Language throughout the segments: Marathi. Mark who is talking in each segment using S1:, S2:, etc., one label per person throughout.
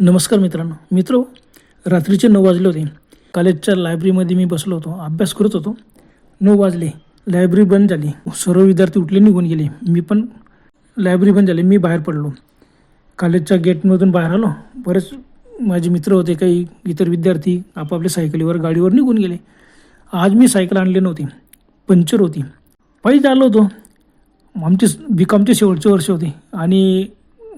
S1: नमस्कार मित्रांनो. मित्र रात्रीचे नऊ वाजले होते. कॉलेजच्या लायब्ररीमध्ये मी बसलो होतो. अभ्यास करत होतो. नऊ वाजले. लायब्ररी बंद झाली. सर्व विद्यार्थी उठले निघून गेले. मी पण लायब्ररी बंद झाली. मी बाहेर पडलो. कॉलेजच्या गेटमधून बाहेर आलो. बरेच माझे मित्र होते काही इतर विद्यार्थी आपापल्या सायकलीवर गाडीवर निघून गेले. आज मी सायकल आणली नव्हती. पंक्चर होती. पायीच आलो होतो. आमचे बी कॉमचे शेवटचे वर्ष होते. आणि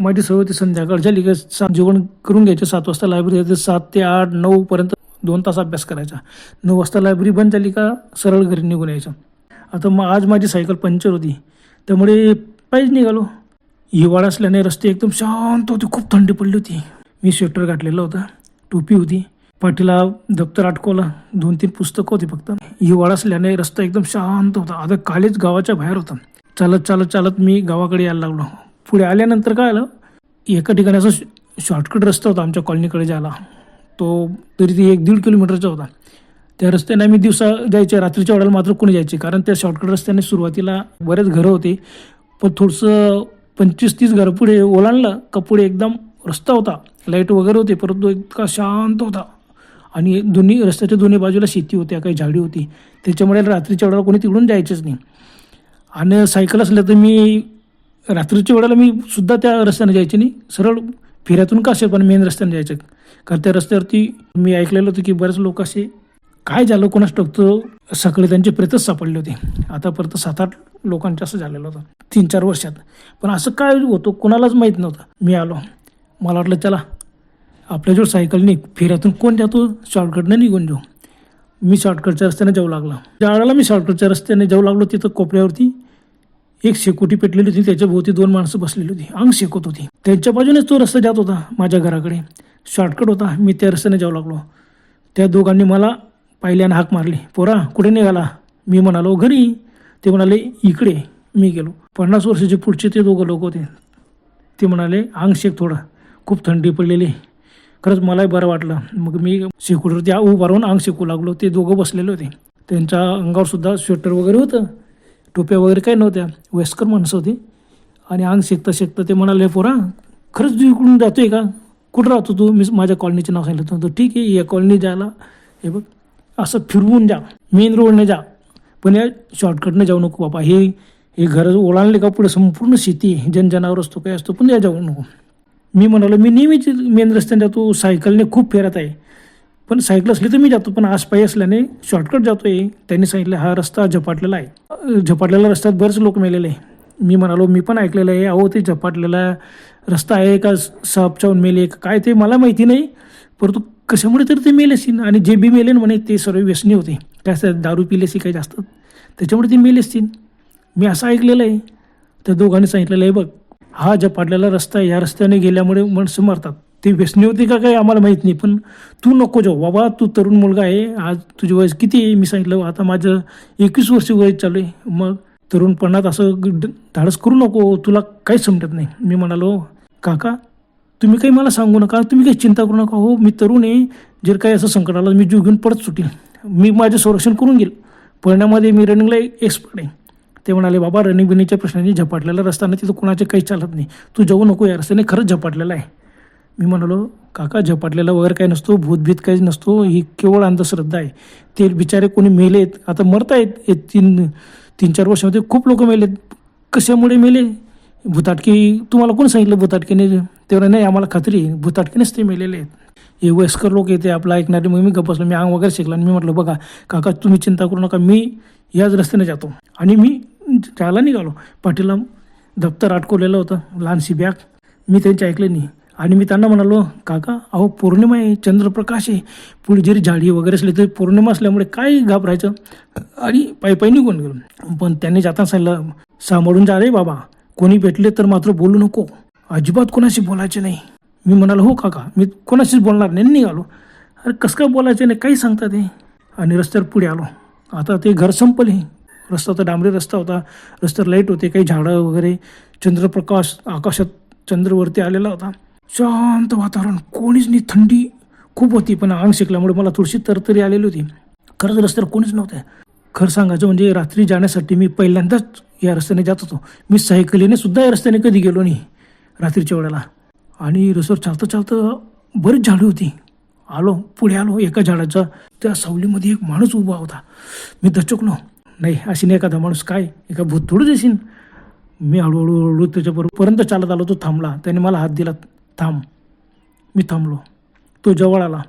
S1: माझी सवय होती संध्याकाळ झाली का सात जेवण करून घ्यायचं. सात वाजता लायब्ररी जायचं. सात ते आठ नऊपर्यंत दोन तास अभ्यास करायचा. नऊ वाजता लायब्ररी बंद झाली का सरळ घरी निघून यायचं. आता मग आज माझी सायकल पंक्चर होती. त्यामुळे पायीच निघालो. हिवाळा असल्याने रस्ते एकदम शांत होते. खूप थंडी पडली होती. मी स्वेटर घातलेला होता. टोपी होती. पाठीला दप्तर अटकवला. दोन तीन पुस्तकं होती फक्त. हिवाळा असल्याने रस्ता एकदम शांत होता. आता कॉलेज गावाच्या बाहेर होता. चालत चालत चालत मी गावाकडे यायला लागलो. पुढे आल्यानंतर काय आलं? एका ठिकाणी असं शॉर्टकट रस्ता होता आमच्या कॉलनीकडे जायला. तो तरी ती एक दीड किलोमीटरचा होता. त्या रस्त्याने आम्ही दिवसा जायचे रात्रीच्या वेळेला मात्र कोणी जायचे कारण त्या शॉर्टकट रस्त्याने सुरुवातीला बरेच घरं होते. पण थोडंसं पंचवीस तीस घरं पुढे ओलांडलं का पुढे एकदम रस्ता होता. लाइट वगैरे होते परंतु इतका शांत होता. आणि दोन्ही रस्त्याच्या दोन्ही बाजूला शेती होत्या काही झाडी होती. त्याच्यामुळे रात्रीच्या वेळेला कोणी तिकडून जायचंच नाही. आणि सायकल असलं तर मी रात्रीच्या वेळेला मी सुद्धा त्या रस्त्याने जायचे नाही. सरळ फिऱ्यातून का असेल पण मेन रस्त्याने जायचं. कारण त्या रस्त्यावरती मी ऐकलेलं होतं की बरेच लोक असे काय झालं कोणास टोकतो सकाळी त्यांचे प्रेतच सापडले होते. आतापर्यंत सात आठ लोकांचं असं झालेलं होतं तीन चार वर्षात. पण असं काय होतं कोणालाच माहीत नव्हतं. मी आलो. मला वाटलं चला आपल्याजवळ सायकलने फेऱ्यातून कोण जातो शॉर्टकटनं निघून जाऊ. मी शॉर्टकटच्या रस्त्याने जाऊ लागला. ज्या वेळेला मी शॉर्टकटच्या रस्त्याने जाऊ लागलो तिथं कोपऱ्यावरती एक शेकोटी पेटलेली होती त्याच्या भोवती दोन माणसं बसलेली होती. अंग शेकत होती. त्यांच्या बाजूनेच तो रस्ता जात होता माझ्या घराकडे. शॉर्टकट होता. मी त्या रस्त्याने जाऊ लागलो. त्या दोघांनी मला पाहिल्यानं हाक मारली. पोरा कुठे निघाला? मी म्हणालो घरी. ते म्हणाले इकडे. मी गेलो. पन्नास वर्षाचे पुढचे ते दोघं लोक होते. ते म्हणाले अंग शेक थोडं. खूप थंडी पडलेली. खरंच मलाही बरं वाटलं. मग मी शेकोटीवरती उभारून अंग शेकू लागलो. ते दोघं बसलेले होते. त्यांच्या अंगावर सुद्धा स्वेटर वगैरे होतं. टोप्या वगैरे काही नव्हत्या. वयस्कर माणसं होती. आणि अंग शेकता शेकता ते म्हणाले पोरा खरंच तू इकडून आहे का? कुठं राहतो तू? मी माझ्या कॉलनीचे नाव सांगितलं होतं. ठीक आहे या कॉलनी जायला. हे बघ असं फिरवून जा. मेन रोडने जा. पण या शॉर्टकटने जाऊ नको बाबा. हे हे घर ओलांडले का पुढे? संपूर्ण शेती आहे जनजनावर असतो काय असतो पण या जाऊ नको. मी म्हणालो मी नेहमीच मेन रस्त्याने जातो. सायकलने खूप फेरत आहे. पण सायकल असली तर मी जातो पण आज पायी असल्याने शॉर्टकट जातोय. त्यांनी सांगितलं हा रस्ता झपाटलेला आहे. झपाटलेल्या रस्त्यात बरेच लोक मेलेले आहे. मी म्हणालो मी पण ऐकलेलं आहे अहो ते झपाटलेला रस्ता आहे का? सापचावून मेले का? काय ते मला माहिती नाही. परंतु कशामुळे तरी ते मेलेसीन आणि जे बी मेले म्हणे ते सर्व व्यसनी होते. काय असं दारू पिलेसी काही जास्त. त्याच्यामुळे ते मेले असतील. मी असं ऐकलेलं आहे. त्या दोघांनी सांगितलेलं आहे बघ हा झपाटलेला रस्ता आहे. या रस्त्याने गेल्यामुळे माणसं मरतात. ते व्यसनी होते का काही आम्हाला माहीत नाही. पण तू नको जाऊ. बाबा तू तरुण मुलगा आहे. आज तुझे वयस किती आहे? मी सांगितलं आता माझं एकवीस वर्ष वय चालू आहे. मग तरुणपणात असं धाडस करू नको. तुला काहीच समजत नाही. मी म्हणालो काका तुम्ही काही मला सांगू नका. तुम्ही काही चिंता करू नका. हो मी तरुण आहे. जर काही असं संकट आलं मी जीव घेऊन परत सुटेल. मी माझं संरक्षण करून घेईल. पळण्यामध्ये मी रनिंगला एक्सपर्ट आहे. ते म्हणाले बाबा रनिंग बिनिंगच्या प्रश्नांनी झपाटलेला रस्त्याने तिथं कुणाचे काही चालत नाही. तू जाऊ नको. या रस्त्याने खरंच झपाटलेला आहे. मी म्हणालो काका झपाटलेला वगैरे काही नसतो भूतभीत काही नसतो ही केवळ अंधश्रद्धा आहे. ते बिचारे कोणी मेलेत आता मरतायत हे तीन तीन चार वर्षामध्ये खूप लोक मेलेत. कशामुळे मेले? भूताटकी तुम्हाला कोण सांगितलं भूताटकीने? तेवढं नाही आम्हाला खात्री आहे भूताटकीनेच ते मेलेले आहेत. हे वयस्कर लोक येते आपलं ऐकणारे मग मी गपसलो मी अंग वगैरे शिकला आणि मी म्हटलं बघा काका तुम्ही चिंता करू नका मी याच रस्त्याने जातो. आणि मी जायला निघालो. पाठीला दप्तर अटकवलेलं होतं लहानशी बॅग. मी त्यांचे ऐकले नाही. आणि मी त्यांना म्हणालो काका अहो पौर्णिमा आहे चंद्रप्रकाश आहे. पुढे जरी झाडी वगैरे असली तरी पौर्णिमा असल्यामुळे काय घाबरायचं आणि पायी पायी निघून गेलो. पण त्यांनी जाताना सांगितलं सांभाळून जा रे बाबा. कोणी भेटले तर मात्र बोलू नको. अजिबात कोणाशी बोलायचे नाही. मी म्हणालो हो काका मी कोणाशीच बोलणार नाही. निघालो. अरे कसं काय बोलायचं नाही? काही सांगता ते. आणि रस्त्यावर पुढे आलो. आता ते घर संपले रस्ता होता डांबरी रस्ता होता. रस्त्यावर लाइट होते काही झाडं वगैरे. चंद्रप्रकाश आकाशात चंद्रवरती आलेला होता. शांत वातावरण कोणीच नाही थंडी खूप होती पण अंग शिकल्यामुळे मला थोडीशी तरतरी आलेली होती. खरंच रस्त्यावर कोणीच नव्हते. खरं सांगायचं म्हणजे रात्री जाण्यासाठी मी पहिल्यांदाच या रस्त्याने जात होतो. मी सायकलीने सुद्धा या रस्त्याने कधी गेलो नाही रात्रीच्या वेळेला. आणि रस्त्यावर चालतं चालतं बरीच झाडं होती. आलो पुढे आलो एका झाडाचा त्या सावलीमध्ये एक माणूस उभा होता. मी दचकलो. नाही अशी नाही एखादा माणूस. काय? एका भूत थोडंच येशील मी हळूहळू हळूहळू त्याच्याबरोबर पर्यंत चालत आलो तो थांबला. त्याने मला हात दिला. थांब. मी थांबलो. तो जवळ आला.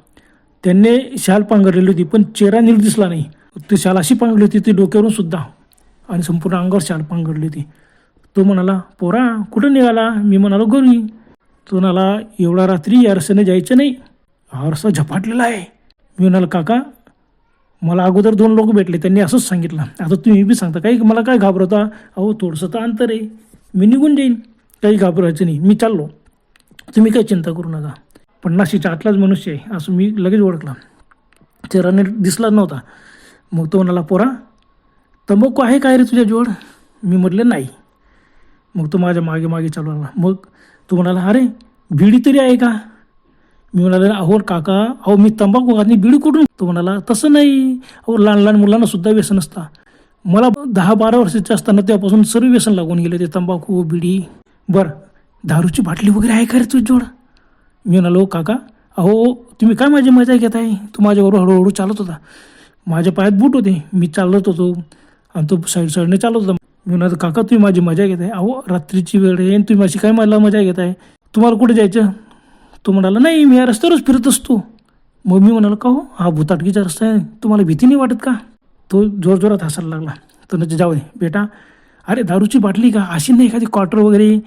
S1: त्यांनी शाल पांघरलेली होती पण चेहरा नीट दिसला नाही. ती शाल अशी पांघरली होती ती डोक्यावरून सुद्धा. आणि संपूर्ण अंगावर शाल पांघरली होती. तो म्हणाला पोरा कुठं निघाला? मी म्हणालो घरी. तो म्हणाला एवढा रात्री या जायचं नाही. हा झपाटलेला आहे. मी म्हणाला काका मला अगोदर दोन लोक भेटले त्यांनी असंच सांगितलं. आता तुम्ही बी सांगता काही मला काय घाबरवता? अहो थोडंसं तर अंतर आहे. मी निघून जाईन. काही घाबरायचं नाही. मी चाललो. तुम्ही काही चिंता करू नका. पन्नाशीच्या आतलाच मनुष्य आहे असं मी लगेच ओळखला. चेहराने दिसलाच नव्हता. मग तो म्हणाला पोरा तंबाखू आहे काय रे तुझ्या जोड मी म्हटलं नाही. मग तो माझ्या मागे मागे चालू आला मग तो म्हणाला अरे बिडी तरी आहे का? मी म्हणाले अहो काका अहो मी तंबाखू खात नाही बिडी कुठून? तो म्हणाला तसं नाही. अहो लहान लहान मुलांना सुद्धा व्यसन असतं. मला दहा बारा वर्षाचे असताना तेव्हापासून सर्व व्यसन लागून गेले ते तंबाखू बिडी. बरं दारूची बाटली वगैरे आहे का रे तुझ्याजवळ मी म्हणालो काका अहो तुम्ही काय माझी मजा घेत आहे तू माझ्याबरोबर हळूहळू चालत होता. माझ्या पायात बूट होते. मी चालत होतो. आणि तो साईड साईडने चालत होता. मी म्हणाल काका तुम्ही माझी मजा घेत आहे अहो रात्रीची वेळ आहे आणि तुम्ही अशी काय मला मजा घेत आहे तुम्हाला कुठे जायचं? तो म्हणाला नाही मी या रस्त्यावरच फिरत असतो. मग मी म्हणालो का हो? हा भूताटकीचा रस्ता आहे. तुम्हाला भीती नाही वाटत का? तो जोरजोरात हसायला लागला. तर जाऊ दे बेटा. अरे दारूची बाटली का? अशी नाही एखादी क्वार्टर वगैरे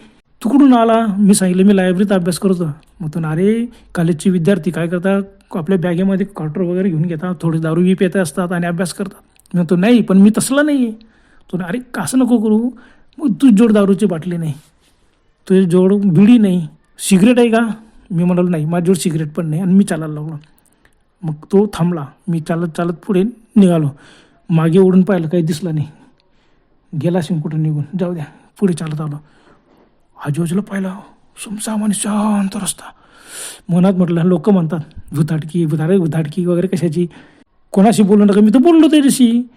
S1: तू कुठून आला. मी सांगितलं मी लायब्ररीत अभ्यास करतो. मग तो अरे कॉलेजचे विद्यार्थी काय करतात? आपल्या बॅगेमध्ये क्वार्टर वगैरे घेऊन घेतात थोडी दारू बी पेत असतात आणि अभ्यास करतात. मी तो नाही पण मी तसला नाही आहे तो अरे कसं नको करू? मग तू जोड दारूची बाटली नाही. तुझे जोड बिडी नाही. सिगरेट आहे का? मी म्हणालो नाही माझ्याजवळ सिगरेट पण नाही आणि मी चालायला लागलो. मग तो थांबला. मी चालत चालत पुढे निघालो. मागे ओढून पाहिलं काही दिसलं नाही. गेला असेल कुठं निघून. जाऊ द्या पुढे चालत आलो. आजूबाजूला पाहिलं. सुमसाम आणि शांत रस्ता. मनात म्हटलं लोक म्हणतात भुताटकी भुतारे भुताटकी वगैरे कशाची? कोणाशी बोलू नका. मी तर बोललो त्याच्याशी.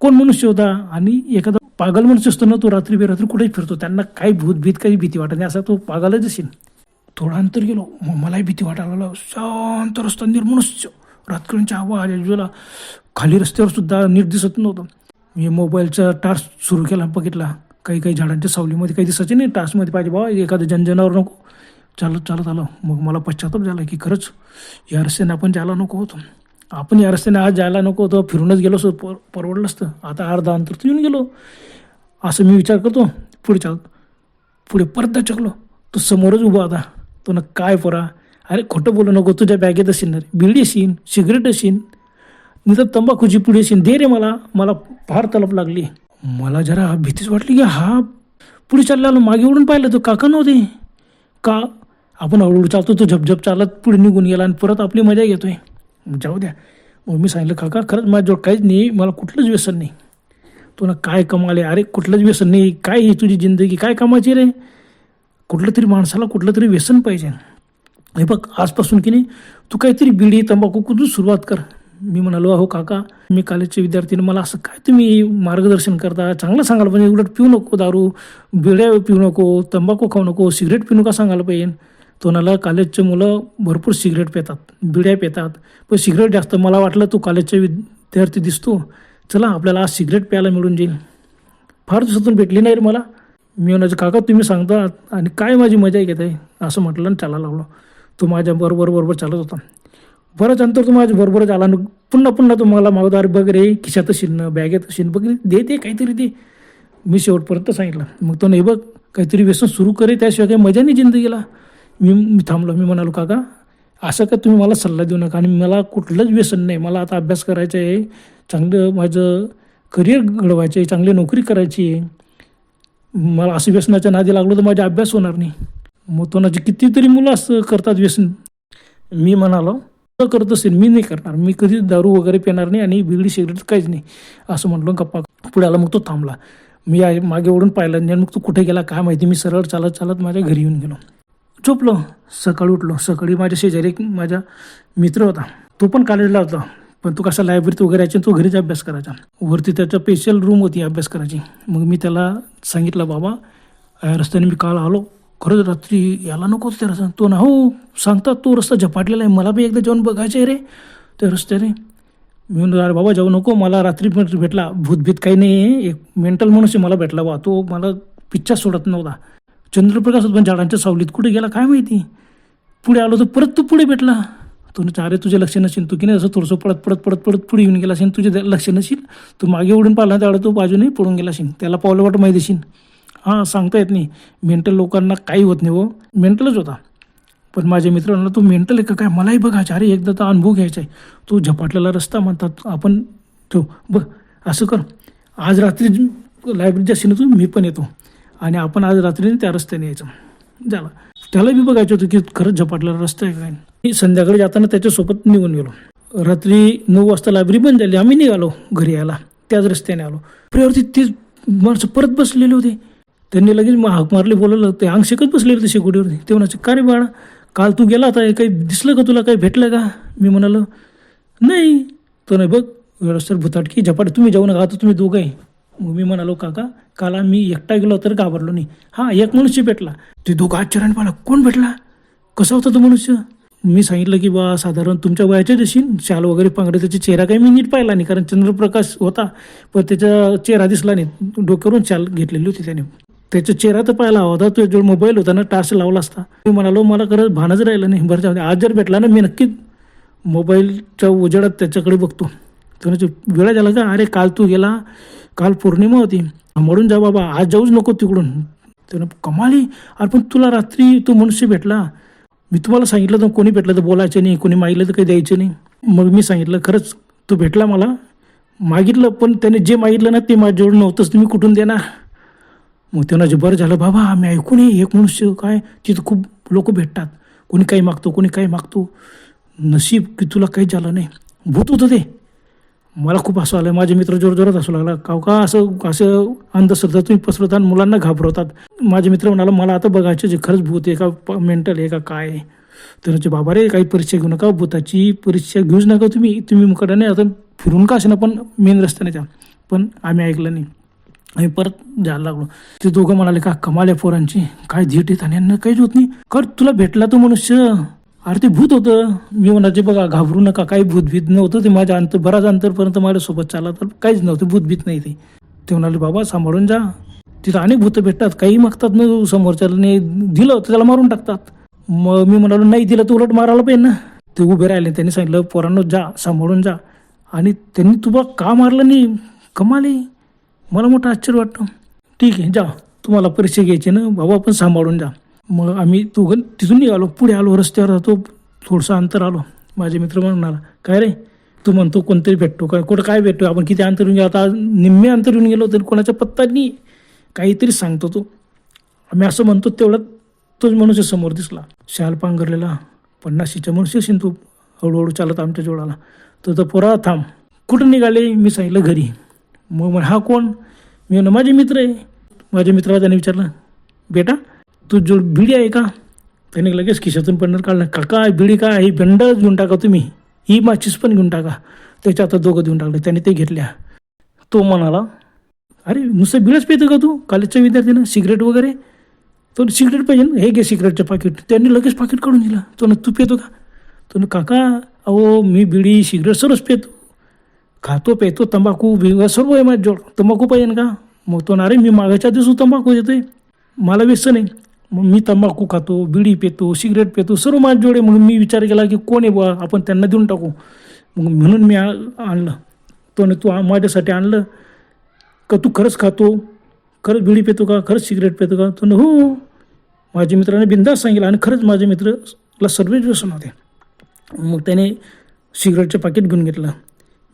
S1: कोण मनुष्य होता? आणि एखादा पागल मनुष्य असतो ना तो रात्री बेरात्री कुठेही फिरतो. त्यांना काही भूत भीत काही भीती वाटत नाही. असा तो पागलच असेल. थोडा अंतर गेलो. मग मलाही भीती वाटायला लागलं. शांत रस्ता निर्मनुष्य. रातकऱ्यांच्या हवा आजूबाजूला. खाली रस्त्यावर सुद्धा नीट दिसत नव्हतं. मी मोबाईलचा टार्च सुरू केला बघितला. काही काही झाडांच्या सावलीमध्ये काही दिसायचे नाही. टास्कमध्ये पाहिजे बाबा एखादं जनजनावर नको. चालत चालत आलं. मग मला पश्चाताप झाला की खरंच या रस्त्याने आपण जायला नको होतो. आपण या रस्त्याने आज जायला नको होतं. फिरूनच गेलो असतो पर परवडलं असतं. आता अर्धा अंतर तर येऊन गेलो. असं मी विचार करतो. पुढे चालत पुढे परत चकलो तो समोरच उभा होता. तो ना काय परा? अरे खोटं बोलू नको. तुझ्या बॅगेत असेल ना रे. बिडी असेल सिगरेट असेल. मी तर तंबाखूची पुढे असेल. दे रे मला. मला फार तलप लागली. मला जरा भीतीच वाटली की हा पुढे चालला आलो मागे उडून पाहिलं तो काका नव्हते. का? आपण हळूहळू चालतो तो झपझप चालत पुढे निघून गेला आणि परत आपली मजा घेतोय. जाऊ द्या. मग मी सांगितलं काका खरंच माझ्याजवळ काहीच नाही मला कुठलंच व्यसन नाही. तुला काय कमाले? अरे कुठलंच व्यसन नाही. काय ही तुझी जिंदगी? काय कामाची रे? कुठलं तरी माणसाला कुठलं तरी व्यसन पाहिजे. हे बघ आजपासून की नाही तू काहीतरी बिडी तंबाखू कुठून सुरुवात कर. मी म्हणालो अहो काका मी कॉलेजचे विद्यार्थीने मला असं काय तुम्ही मार्गदर्शन करता? चांगलं सांगायला पाहिजे उलट पिऊ नको दारू बिड्या पिऊ नको तंबाखू खाऊ नको सिगरेट पिऊ नका सांगायला पाहिजे. तो म्हणाला कॉलेजचे मुलं भरपूर सिगरेट पितात बिड्या पितात पण सिगरेट जास्त. मला वाटलं तू कॉलेजचे विद्यार्थी दिसतो. चला आपल्याला आज सिगरेट प्यायला मिळून जाईल. फार दिवसातून भेटली नाही रे मला. मी म्हणायचं काका तुम्ही सांगता आणि काय माझी मजा घेत आहे असं म्हटलं आणि चालायला लावलो तो माझ्या बरोबर बरोबर चालत होता. बरंच अंतर तुम्हाला बरोबरच आला आणि पुन्हा पुन्हा तुम्हाला मला मागदार बघ रे खिशात शिन बॅगेत शिन बघ दे ते काहीतरी दे. मी शेवटपर्यंत सांगितलं. मग तो नाही बघ काहीतरी व्यसन सुरू करे त्याशिवाय काही मजा नाही जिंदगीला. मी मी थांबलो. मी म्हणालो काका असं का तुम्ही मला सल्ला देऊ नका आणि मला कुठलंच व्यसन नाही. मला आता अभ्यास करायचा आहे चांगलं माझं करिअर घडवायचं आहे चांगली नोकरी करायची आहे. मला असं व्यसनाच्या नादी लागलो तर माझा अभ्यास होणार नाही. मग तो नाचे कितीतरी मुलं असं करतात व्यसन. मी म्हणालो करत असेल मी नाही करणार. मी कधी दारू वगैरे पिणार नाही आणि बिगडी सिगरेट काहीच नाही. असं म्हटलं गप्पा पुढे आला मग तो थांबला. मी मागे ओढून पाहिलं आणि मग तो कुठे गेला काय माहिती मी सरळ चालत चालत माझ्या घरी येऊन गेलो. झोपलो. सकाळी उठलो. सकाळी माझ्या शेजारी एक माझा मित्र होता. तो पण कॉलेजला होता. पण तो कसा लायब्ररीत वगैरे यायचा तो घरीच अभ्यास करायचा. वरती त्याच्या स्पेशल रूम होती अभ्यास करायची. मग मी त्याला सांगितलं बाबा या रस्त्याने मी काल आलो. खरंच रात्री याला नको त्या रस्ता तो ना हो सांगतात तो रस्ता झपाटलेला आहे मला बी एकदा जाऊन बघायचं आहे रे. त्या रस्त्याने. मी म्हणतो अरे बाबा जाऊ नको मला रात्री भेटला भूतभीत काही नाही आहे. एक मेंटल मनुष्य मला भेटला बा तो मला पिच्चा सोडत नव्हता. चंद्रप्रकाश पण झाडांच्या सावलीत कुठे गेला काय माहिती? पुढे आलो तर परत तू पुढे भेटला. तो म्हणतो, अरे तुझे लक्ष नसेल तू की नाही? असं थोडंसं पडत पडत पडत पडत पुढे येऊन गेला असेल तुझे लक्ष नसेल तू मागे उडून पाहिला त्यावेळेला तू बाजूने पडून गेला असेल त्याला पावलं वाट माहिती असेल. हां सांगता येत नाही. मेंटल लोकांना काही होत नाही हो. मेंटलच होता. पण माझ्या मित्रांना तू मेंटल आहे. का काय मलाही बघायचं अरे एकदा तर अनुभव घ्यायचा आहे. तू झपाटलेला रस्ता म्हणतात आपण ठेव बघ असं कर. आज रात्री लायब्ररीच्या असेल तू मी पण येतो. आणि आपण आज रात्री त्या रस्त्याने यायचं. झालं. त्याला बी बघायचं होतं की खरंच झपाटलेला रस्ता आहे काय मी संध्याकाळी जाताना त्याच्यासोबत निघून गेलो. रात्री नऊ वाजता लायब्ररी बंद झाली. आम्ही निघालो घरी यायला. त्याच रस्त्याने आलो. प्रियावरती तेच माणसं परत बसलेले होते. त्यांनी लगेच मग हाक मारले बोलवलं ते अंग शेकत बसले होते शेकोटीवरती. ते म्हणायचे का रे बाळा काल तू गेला होता काही दिसलं का तुला काही भेटलं का? मी म्हणालो नाही. तो नाही बघ सर भुताटकी झपाट तुम्ही जाऊ नका आता तुम्ही दोघं आहे मग मी म्हणालो काका काल मी एकटा गेलो तर घाबरलो नाही. हां एक मनुष्य भेटला. ते दोघं आश्चर्याने पाहिला कोण भेटला? कसा होता तो मनुष्य? मी सांगितलं की बा साधारण तुमच्या वयाच्या दिवशी शाल वगैरे पांगडे त्याचा चेहरा काही मी नीट पाहिला नाही कारण चंद्रप्रकाश होता पण त्याचा चेहरा दिसला नाही. डोक्यावरून शाल घेतलेली होती त्याने. त्याचा चेहरा तर पाहिला होता. तो जो मोबाईल होता ना टार्च लावला असता. मी म्हणालो मला खरंच भानच राहिलं नाही. बरं आज जर भेटला ना मी नक्कीच मोबाईलच्या उजेडात त्याच्याकडे बघतो. तो वेळा झाला का? अरे काल तू गेला. काल पौर्णिमा होती. म्हणून जा बाबा आज जाऊच नको तिकडून. त्यानं कमाली अरे पण तुला रात्री तो मनुष्य भेटला. मी तुम्हाला सांगितलं तर कोणी भेटलं तर बोलायचं नाही. कोणी मागितलं तर काही द्यायचं नाही. मग मी सांगितलं खरंच तो भेटला मला. मागितलं पण त्याने जे मागितलं ना ते माझ्याजवळ नव्हतंच. तुम्ही कुठून देणार? मग त्यांना जे बरं झालं बाबा आम्ही ऐकून नये एक मनुष्य काय तिथं खूप लोक भेटतात. कोणी काही मागतो कोणी काही मागतो. नशीब की तुला काही झालं नाही. भूत होतं ते. मला खूप असं आलं. माझे मित्र जोरजोरात हसू असू लागला. का का असं असं अंधश्रद्धा तुम्ही पसरवता आणि मुलांना घाबरवतात? माझे मित्र म्हणाला मला आता बघायचं जे खरंच भूत आहे का मेंटल आहे का काय आहे? बाबा रे काही परीक्षा घेऊ नका भूताची परीक्षा घेऊच नका तुम्ही. तुम्ही मुकाडाने आता फिरून का असे ना पण मेन रस्त्याने त्या पण आम्ही ऐकलं नाही. आम्ही परत जायला लागलो. ते दोघं म्हणाले का कमाल पोरांची. काय धीट येत आणि यांना काहीच होत नाही. कर तुला भेटला तो मनुष्य. अरे ते भूत होतं. मी म्हणायचे बघा घाबरू नका. काही भूतभीत नव्हतं. ते माझ्या अंतर बराच अंतरपर्यंत माझ्यासोबत चालला तर काहीच नव्हतं. भूतभीत नाही ते. ते म्हणाले बाबा सांभाळून जा. तिथं अनेक भूतं भेटतात. काही मागतात ना समोरच्याने दिलं तर त्याला मारून टाकतात. मग मी म्हणालो नाही दिलं तर उलट मारायला पाहिजे ना. ते उभे राहिले त्यांनी सांगितलं पोरांनो जा सांभाळून जा. आणि त्यांनी तुला का मारलं नाही? कमाले मला मोठं आश्चर्य वाटतं. ठीक आहे जा. तुम्हाला परीक्षा घ्यायची ना बाबा आपण सांभाळून जा. मग आम्ही दोघं तिथून निघालो. पुढे आलो रस्त्यावर राहतो. थोडंसं अंतर आलो. माझे मित्र म्हणाला काय रे? तू म्हणतो कोणतरी भेटतो काय कुठं काय भेटतो आपण किती अंतर येऊन गेलो? आता निम्मे अंतर येऊन गेलो तरी कोणाचा पत्ता नाही. काहीतरी सांगतो तो. आम्ही असं म्हणतो तेवढ्यात तोच मनुष्य समोर दिसला. शाल पांघरलेला पन्नाशीच्या मनुष्य असेल हळूहळू चालत आमच्या जोडाला. तर पोरा थांब. कुठं निघाले? मी सांगितलं घरी. मग म्हणे हा कोण? मी म्हणलं माझे मित्र आहे. माझ्या मित्राला त्याने विचारलं बेटा तू जो भिडी आहे का? त्याने लगेच खिशातून पडणार काढलं काका भिडी का ही बंड घेऊन टाका तुम्ही. ही माचीस पण घेऊन टाका. त्याच्या आता दोघं देऊन टाकले. त्याने ते घेतल्या. तो म्हणाला अरे नुसतं बिळच पेतो का तू? कॉलेजच्या विद्यार्थ्यानं सिगरेट वगैरे? तो सिगरेट पाहिजे ना. हे घे सिगरेटचं पाकिट. त्यांनी लगेच पाकिट काढून दिलं. तो ना तू पेतो का? तो काका अहो मी बिडी सिगरेट सर्वच पितो. खातो पेतो तंबाखू बिंग सर्व आहे माझ्याजवळ. तंबाखू पाहिजे का? मग तो ना अरे मी मागाच्या दिवस तंबाखू देतोय. मला व्यसन आहे मग मी तंबाखू खातो बिडी पेतो सिगरेट पेतो सर्व माझ्याजवळ जोडे म्हणून मी विचार केला की कोण आहे बुवा? आपण त्यांना देऊन टाकू. मग म्हणून मी आ- आणलं. तो नाही तू माझ्यासाठी आणलं. का तू खरंच खातो? खरंच बिडी पेतो का? खरंच सिगरेट पेतो का? तो हो. माझ्या मित्राने बिंदास सांगितलं आणि खरंच माझे मित्रला सर्वच व्यसन होते. मग त्याने सिगरेटचं पाकिट घेऊन घेतलं.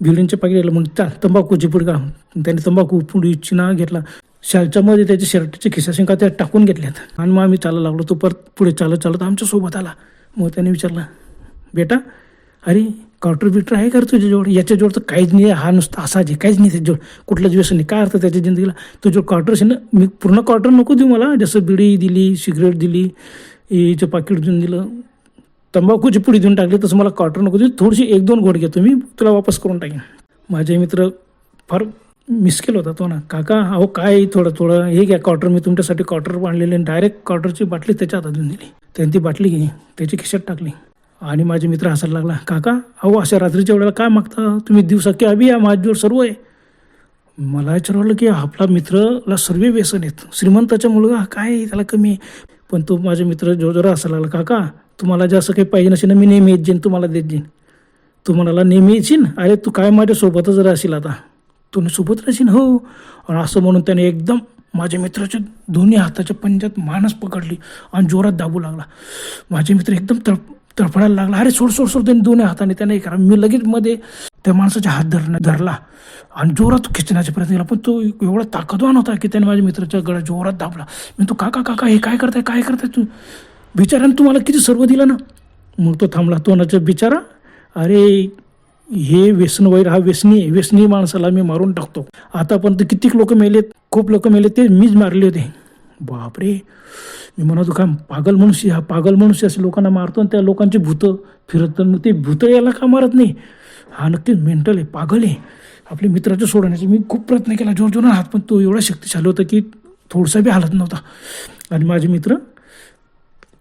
S1: बिडींचं पाकिट घेतलं. मग चाल तंबाखूची पुढे का त्याने तंबाखू पुडी चिना घेतला. शालच्यामध्ये त्याच्या शर्टच्या खिशाशी का त्या टाकून घेतल्यात. आणि मग आम्ही चालत लागलो. तो परत पुढे चालत चालत आमच्यासोबत आला. मग त्याने विचारला बेटा अरे क्वार्टर बिटर आहे का तुझ्याजवळ याच्याजवळ तर काहीच नाही आहे. हा नुसता असाच आहे. काहीच नाही त्याच्याजवळ कुठलंच व्यसन नाही काय अर्थ त्याच्या जिंदगीला? तुझ्याजवळ क्वार्टर असेल ना मी पूर्ण क्वार्टर नको देऊ मला. जसं बिडी दिली सिगरेट दिली याचं पाकिट देऊन दिलं तंबाखूची पुडी देऊन टाकली तसं मला क्वार्टर नको देऊ. थोडीशी एक दोन घोट घेतो मी तुला वापस करून टाकेन. माझे मित्र फार मिस केलं होता तो ना. काका अहो काय थोडं थोडं? हे घ्या क्वार्टर मी तुमच्यासाठी क्वार्टर आणलेले आणि डायरेक्ट क्वार्टरची बाटली त्याच्या हातात देऊन दिली त्यांनी ती बाटली घे त्याची खिशात टाकली. आणि माझे मित्र हसायला लागला. काका अहो अशा रात्रीच्या वेळेला काय मागता? तुम्ही दिवसा की अभि या माझ्यावर सर्व आहे? मला विचारवलं की आपला मित्रला सर्व व्यसन आहेत. श्रीमंताचा मुलगा काय आहे, त्याला कमी आहे. पण तो माझे मित्र जोर जरा हसायला लागला. काका तुम्हाला जास्त काही पाहिजे नसेल ना मी नेहमी येत जाईन तुम्हाला देत जाईन. तू म्हणाला नेहमी येशील अरे तू काय माझ्या सोबतच राहशील आता? तू सोबत राहशील? हो. आणि असं म्हणून त्याने एकदम माझ्या मित्राच्या दोन्ही हाताच्या पंजात मानस पकडली आणि जोरात दाबू लागला. माझे मित्र एकदम तडप तडफडायला लागला. अरे सोड सोड सोड त्यांनी दोन्ही हाताने त्याने करा. मी लगेच मध्ये त्या माणसाच्या हात धरण्या धरला आणि जोरात खिचण्याचा प्रयत्न केला. पण तो एवढा ताकदवान होता की त्याने माझ्या मित्राच्या गळ्यात जोरात दाबला. मी तो काका काका हे काय करताय? काय करताय तू? बिचाऱ्यानं तुम्हाला किती सर्व दिलं ना? मग तो थांबला तो नाचा बिचारा अरे हे व्यसन वैर हा व्यसनी आहे व्यसनी माणसाला मी मारून टाकतो. आतापर्यंत कितीक लोक मेलेत खूप लोक मेले ते मीच मारले होते. बापरे! मी म्हणतो काय पागल मनुष्य हा पागल मनुष्य असे लोकांना मारतो आणि त्या लोकांची भूतं फिरत मग ते भूतं याला का मारत नाही? हा नक्कीच मेंटल आहे पागल आहे. आपल्या मित्राच्या सोडण्याचा मी खूप प्रयत्न केला जोर जोरात हात पण तो एवढा शक्तिशाली होता की थोडासा बी हालत नव्हता. आणि माझे मित्र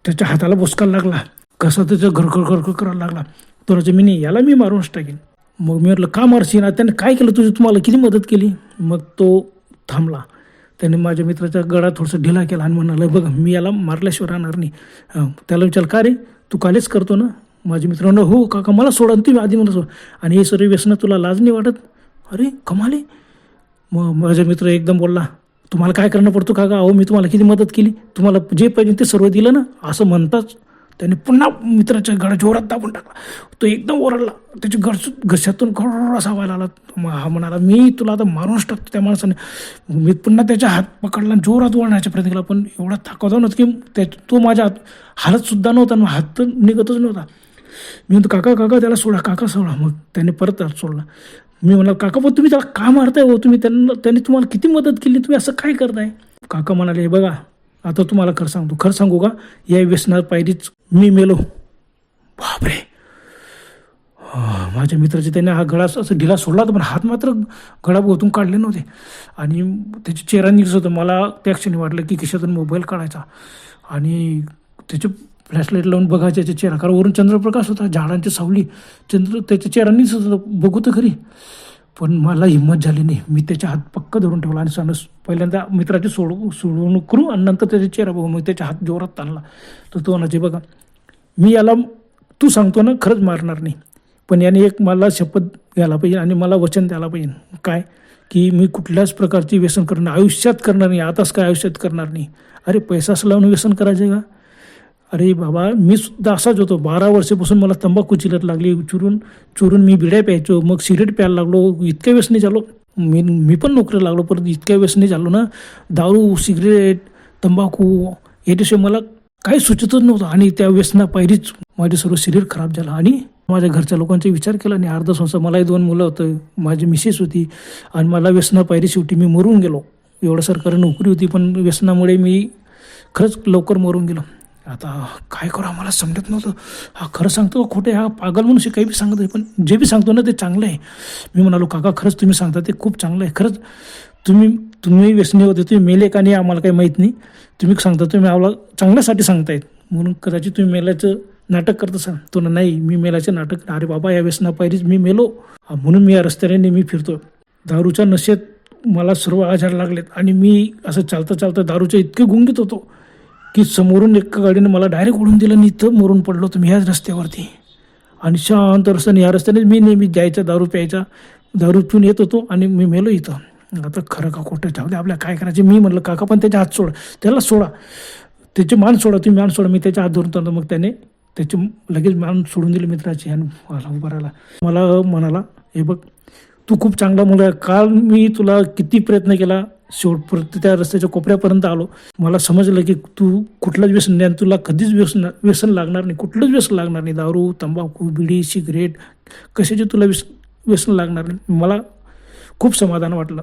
S1: त्याच्या हाताला बोसकायला लागला. कसा त्याचं घरखर घरखर करायला लागला. तो मी नाही याला मी मारूनच टाकेन. मग मी म्हटलं का मारशील? त्याने काय केलं? तुझी तुम्हाला किती मदत केली? मग तो थांबला. त्याने माझ्या मित्राचा गळा थोडंसं ढिला केला आणि म्हणाला बघ मी याला मारल्याशिवाय राहणार नाही. त्याला विचार का रे? तू कालेच करतो ना? माझे मित्र हो काका मला सोडा तुम्ही आधी मला सोड. आणि हे सर्व व्यसनं तुला लाज नाही वाटत? अरे कमाले मग माझा मित्र एकदम बोलला तुम्हाला काय करणं पडतो का अहो मी तुम्हाला किती मदत केली? तुम्हाला जे पाहिजे ते सर्व दिलं ना? असं म्हणताच त्याने पुन्हा मित्राच्या गडा जोरात दाबून टाकला. तो एकदम ओरडला. त्याची गळस घशातून खर असा व्हायला आला हा म्हणाला मी तुला आता मारूनच टाकतो त्या माणसाने. मी पुन्हा त्याच्या हात पकडला आणि जोरात ओढण्याचा प्रयत्न केला. पण एवढा ताकद नव्हतं की त्या तो माझ्या हात हालतसुद्धा नव्हता मग हात तर निघतच नव्हता. मी म्हणतो काका काका त्याला सोडा. काका सोडा. मग त्याने परत सोडला. मी म्हणाल काका पण तुम्ही त्याला का मारताय हो? तुम्ही त्यांना त्यांनी तुम्हाला किती मदत केली? तुम्ही असं काय करताय? काका म्हणाले "हे बघा आता तुम्हाला खरं सांगतो. खरं सांगू का? या व्यसनात पायरीच मी मेलो. बापरे. माझ्या मित्राचे त्याने हा गळा असं ढिला सोडला होता पण हात मात्र गळा गोतून काढले नव्हते. आणि त्याच्या चेहरा निघत होतं. मला त्या क्षणी वाटलं की खिशातून मोबाईल काढायचा. आणि त्याचे फ्लॅशलाईट लावून बघा त्याच्या चेहरा कारण वरून चंद्रप्रकाश होता झाडांची सावली चंद्र त्याच्या चेहरा निघत होतं बघू तर खरी. पण मला हिंमत झाली नाही. मी त्याच्या हात पक्क धरून ठेवला आणि सण पहिल्यांदा मित्राची सोडू सोडवणूक करू आणि नंतर त्याचा चेहरा बघू. मग त्याच्या हात जोरात ताणला. तर तो म्हणायचे बघा मी याला तू सांगतो ना खरंच मारणार नाही. पण याने एक मला शपथ घ्यायला पाहिजे आणि मला वचन द्यायला पाहिजे. काय? की मी कुठल्याच प्रकारची व्यसन करणार आयुष्यात करणार नाही. आताच काय आयुष्यात करणार नाही. अरे पैसा लावून व्यसन करायचे का? अरे बाबा मी सुद्धा असाच होतो. बारा वर्षापासून मला तंबाखू चिलत लागली चुरून चुरून मी बिड्या प्यायचो मग सिगरेट प्यायला लागलो इतक्या व्यसनी झालो. मी मी पण नोकरी लागलो परत इतक्या व्यसनी झालो ना. दारू सिगरेट तंबाखू याच्याशिवाय मला काही सुचतच नव्हतं. आणि त्या व्यसना पायरीच माझे सर्व शरीर खराब झालं. आणि माझ्या घरच्या लोकांचा विचार केला आणि अर्धा संसार मलाही दोन मुलं होतं माझी मिसेस होती. आणि मला व्यसना पायरी शेवटी मी मरून गेलो. एवढं सरकारी नोकरी होती पण व्यसनामुळे मी खरंच लवकर मरून गेलो. आता काय करू आम्हाला समजत नव्हतं. हा खरं सांगतो खोटे हा पागल म्हणून काही बी सांगत आहे पण जे बी सांगतो ना ते चांगलं आहे. मी म्हणालो काका खरंच तुम्ही सांगता ते खूप चांगलं आहे. खरंच तुम्ही तुम्ही व्यसनी होते तुम्ही मेले का नाही आम्हाला काही माहीत नाही. तुम्ही सांगता तुम्ही आम्हाला चांगल्यासाठी सांगतायत. म्हणून कदाचित तुम्ही मेल्याचं नाटक करत असाल. तो ना नाही मी मेल्याचं नाटक अरे बाबा या व्यसनापायरीच मी मेलो. म्हणून मी या रस्त्याने नेहमी फिरतो. दारूच्या नशेत मला सर्व आजार लागलेत आणि मी असं चालता चालता दारूच्या इतके गुंगीत होतो. की समोरून एका गाडीनं मला डायरेक्ट ओढून दिलं आणि इथं मरून पडलो तुम्ही ह्याच रस्त्यावरती. आणि शांत रस्त्याने ह्या रस्त्याने मी नेहमी जायचा दारू प्यायचा दारू पिऊन येत होतो आणि मी मेलो इथं. आता खरं का खोटं? जाऊ दे आपल्या काय करायचे? मी म्हणलं काका पण त्याच्या हात सोडा. त्याला सोडा. त्याचे मान सोडा. तुम्ही मान सोडा. मी त्याच्या हात धरून तर मग त्याने त्याचे लगेच मान सोडून दिले मित्राची आणि मला उभा राहिला. मला म्हणाला हे बघ तू खूप चांगला मुलगा आहे. काल मी तुला किती प्रयत्न केला शेवटपर्यंत त्या रस्त्याच्या कोपऱ्यापर्यंत आलो. मला समजलं की तू कुठलंच व्यसन नाही आणि तुला कधीच व्यसन व्यसन लागणार नाही. कुठलंच व्यसन लागणार नाही. दारू तंबाखू बिडी सिगरेट कशाचे तुला व्यस व्यसन लागणार नाही. मला खूप समाधान वाटलं.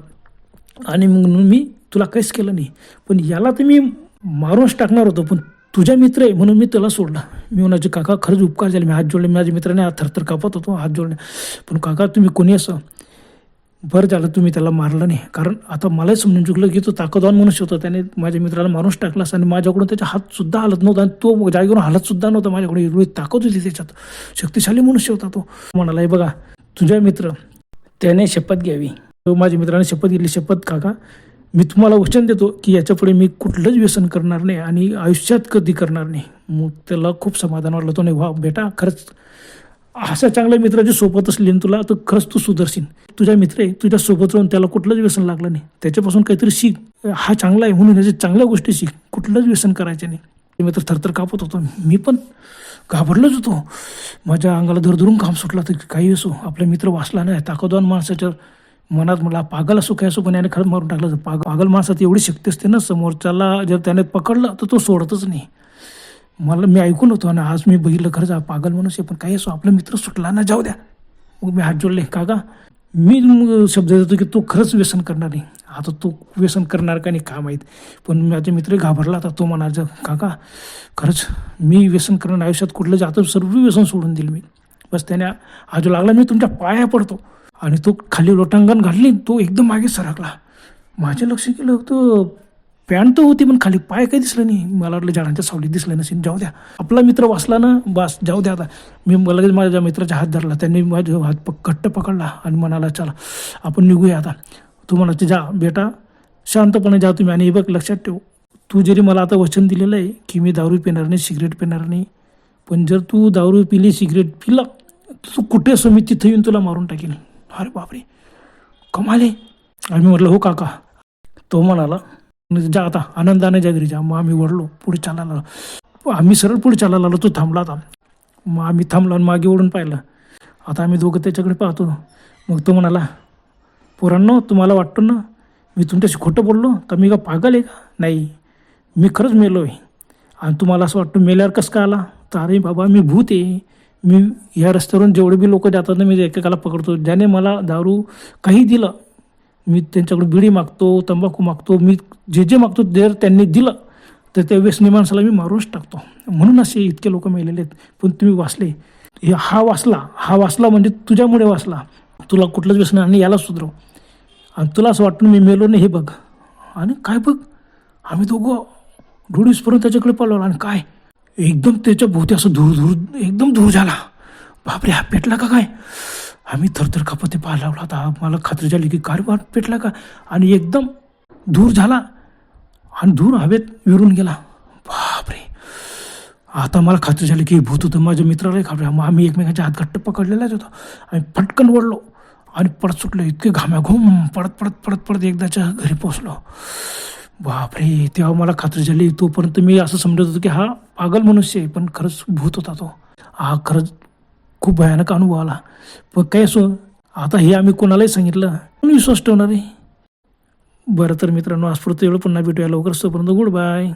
S1: आणि मग मी तुला काहीच केलं नाही. पण याला तर मी मारूनच टाकणार होतो. पण तुझ्या मित्र आहे म्हणून मी त्याला सोडला. मी म्हणाचे काका खरंच उपकार झाले. मी हात जोडले. माझ्या मित्राने हात थरथर कापत होतो. हात जोडले. पण काका तुम्ही कोणी असं बरं झालं तुम्ही त्याला मारलं नाही. कारण आता मलाही समजून चुकलं की तो ताकदवान मनुष्य होता. त्याने माझ्या मित्राला मारूनच टाकलास आणि माझ्याकडून त्याचा हातसुद्धा हालत नव्हता. आणि तो जागेवरून हालतसुद्धा नव्हता. माझ्याकडे एवढी ताकद होती त्याच्यात. शक्तिशाली मनुष्य होता तो. म्हणाला "हे बघा तुझ्या मित्र त्याने शपथ घ्यावी. तो माझ्या मित्राने शपथ घेतली. शपथ काका मी तुम्हाला वचन देतो की याच्यापुढे मी कुठलंच व्यसन करणार नाही आणि आयुष्यात कधी करणार नाही. मग त्याला खूप समाधान वाटलं. तो नाही वा बेटा खरंच अशा चांगल्या मित्राची सोबत असली ना तुला तर खरंच तू सुधरशील. तुझ्या मित्र आहे तुझ्या सोबत राहून त्याला कुठलंच व्यसन लागलं नाही. त्याच्यापासून काहीतरी शिक. हा चांगला आहे म्हणून याच्या चांगल्या गोष्टी शिक. कुठलंच व्यसन करायचं नाही. ते मित्र थरथर कापत होतो. मी पण घाबरलोच होतो. माझ्या अंगाला धरधरून काम सुटला तर काही असो. आपला मित्र वाचला नाही. ताकदवान माणसाच्या मनात मला पागल असो काय असो पण याने खरंच मारून टाकलं पाग पागल माणसात एवढी शक्ती असते ना समोरच्याला जर त्याने पकडलं तर तो सोडतच नाही. मला मी ऐकून होतो आणि आज मी बघितलं खरंच पागल माणूस आहे पण काही असो आपला मित्र सुटला ना जाऊ द्या. मग मी हात जोडले काका मी शब्द देतो की तो खरंच व्यसन करणार नाही. आता तो व्यसन करणार का नाही का माहीत. पण माझा मित्र घाबरला आता तो म्हणायचं काका खरंच मी व्यसन करणार आयुष्यात कुठलं जातं सर्व व्यसन सोडून दिलं मी. बस त्याने आजू लागला मी तुमच्या पाया पडतो. आणि तो खाली लोटांगण घातली तो एकदम मागे सरकला. माझे लक्ष केलं होतं. पॅन्ट तर होती पण खाली पाय काही दिसलं नाही. मला वाटलं झाडांच्या सावलीत दिसलं नसेल. जाऊ द्या. आपला मित्र वाचला ना बस जाऊ द्या आता. मी मला लगेच माझ्या मित्राचा हात धरला. त्यांनी माझा हात घट्ट पकडला आणि म्हणाला चला आपण निघूया आता. तू म्हणायचे जा बेटा. शांतपणे जा तुम्ही आणि हे बघ लक्षात ठेव. तू जरी मला आता वचन दिलेलं आहे की मी दारू पिणार नाही सिगरेट पिणार नाही पण जर तू दारू पिली सिगरेट पिला तू कुठे असो मी तिथं येऊन तुला मारून टाकेन? अरे बापरे. कमाले आम्ही म्हटलं हो काका. तो म्हणाला म्हणजे जा आता आनंदाने जा जा मग आम्ही वळलो पुढे चालायला लागलो. आम्ही सरळ पुढे चालायला लागलो तो थांबला आता. मग आम्ही थांबलो आणि मागे ओढून पाहिलं. आता आम्ही दोघं त्याच्याकडे पाहतो. मग तो म्हणाला पोरांनो तुम्हाला वाटतो ना मी तुमच्याशी खोटं बोललो? तर मी का पागल आहे का? नाही मी खरंच मेलो आहे. आणि तुम्हाला असं वाटतं मेल्यावर कसं काय आला? तर अरे बाबा मी भूत आहे. मी ह्या रस्त्यावरून जेवढे बी लोक जातात ना मी एकेकाला पकडतो. ज्याने मला दारू काही दिलं मी त्यांच्याकडे बिडी मागतो तंबाखू मागतो मी जे जे मागतो जर त्यांनी दिलं तर त्या व्यसनी माणसाला मी मारूनच टाकतो. म्हणून असे इतके लोक मेलेले आहेत. पण तुम्ही वाचले. हे हा वाचला. हा वाचला म्हणजे तुझ्यामुळे वाचला. तुला कुठलंच व्यसन आणि याला सुधरव आणि तुला असं वाटतं मी मेलो नाही हे बघ. आणि काय बघ? आम्ही दोघं डोळीसपर्यंत त्याच्याकडे पळवला आणि काय? एकदम त्याच्या भोवती असं धूर धूर एकदम धूर झाला. बापरे हा पेटला का काय? आम्ही थरथर कापते पाहायला लावला आता मला खात्री झाली की कारभार पेटला का? आणि एकदम धूर झाला. आणि धूर हवेत विरून गेला. बापरे. आता मला खात्री झाली की भूत होतं. माझ्या मित्रालाही खाबरे मग आम्ही एकमेकांच्या हात घट्ट पकडलेलाच होतो. आम्ही पटकन ओढलो. आणि पडत सुटलो. इतके घाम्याघूम पडत पडत पडत पडत एकदाच्या घरी पोचलो बापरे. तेव्हा मला खात्री झाली. तोपर्यंत मी असं समजत होतो की हा पागल मनुष्य आहे पण खरंच भूत होता तो. हा खरंच खूप भयानक अनुभव आला. पण काय असो आता हे आम्ही कोणालाही सांगितलं विश्वास ठेवणार आहे? बरं तर मित्रांनो आज एवढं पुन्हा भेटूया. लवकर तोपर्यंत गुड बाय.